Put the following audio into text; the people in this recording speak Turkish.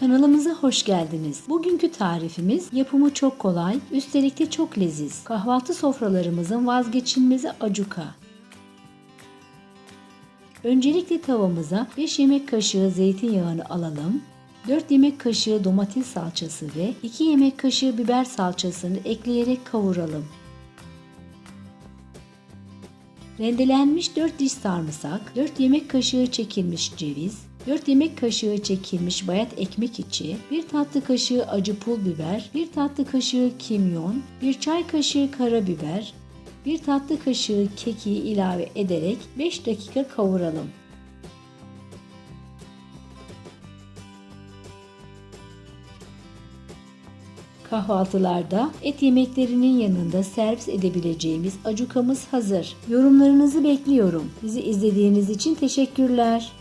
Kanalımıza hoş geldiniz. Bugünkü tarifimiz yapımı çok kolay, üstelik de çok leziz. Kahvaltı sofralarımızın vazgeçilmezi acuka. Öncelikle tavamıza 5 yemek kaşığı zeytinyağını alalım. 4 yemek kaşığı domates salçası ve 2 yemek kaşığı biber salçasını ekleyerek kavuralım. Rendelenmiş 4 diş sarımsak, 4 yemek kaşığı çekilmiş ceviz, 4 yemek kaşığı çekilmiş bayat ekmek içi, 1 tatlı kaşığı acı pul biber, 1 tatlı kaşığı kimyon, 1 çay kaşığı karabiber, 1 tatlı kaşığı keki ilave ederek 5 dakika kavuralım. Kahvaltılarda et yemeklerinin yanında servis edebileceğimiz acukamız hazır. Yorumlarınızı bekliyorum. Bizi izlediğiniz için teşekkürler.